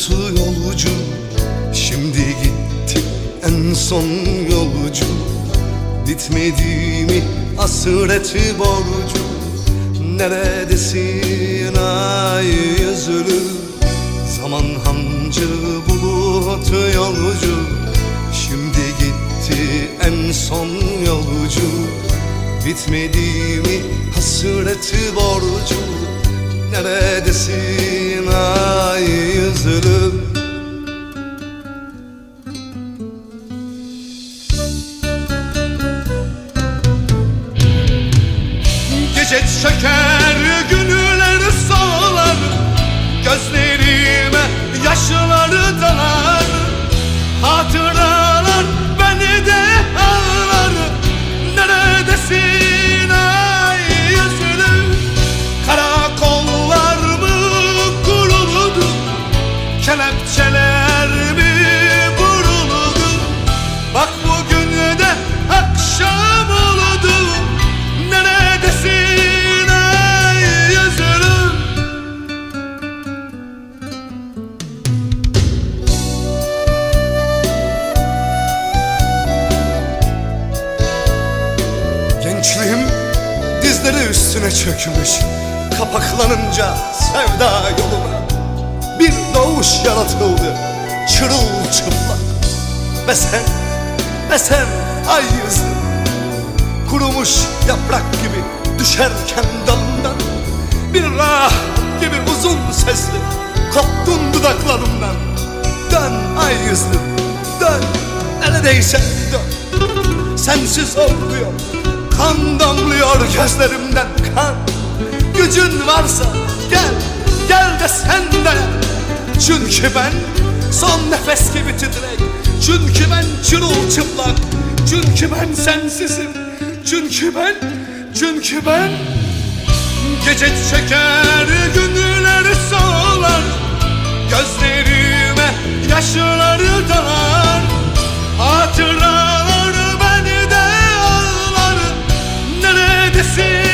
bulutu yolcu. Şimdi gitti en son yolcu. Bitmedi mi hasreti borcu. Neredesin ay yüzlü Zaman hancı bulutu yolcu. Şimdi gitti en son yolcu. Bitmedi mi hasreti borcu Neredesin ay yüzlüm? Gece çöker dizleri üstüne çökmüş Kapaklanınca sevda yoluna Bir doğuş yaratıldı çırılçıplak. Ve sen, ve sen ay yüzlü Kurumuş yaprak gibi düşerken dalından Bir rah gibi uzun sesli koptun dudaklarımdan. Dön ay yüzlü dön neredeyse dön. Sensiz olmuyor Kan damlıyor gözlerimden kan. Gücün varsa gel Gel de sen de. Çünkü ben son nefes gibi titrek. Çünkü ben çırılçıplak. Çünkü ben sensizim. Çünkü ben Çünkü ben. Gece çeker gündüzleri sağlar Gözlerime yaşları esqueci.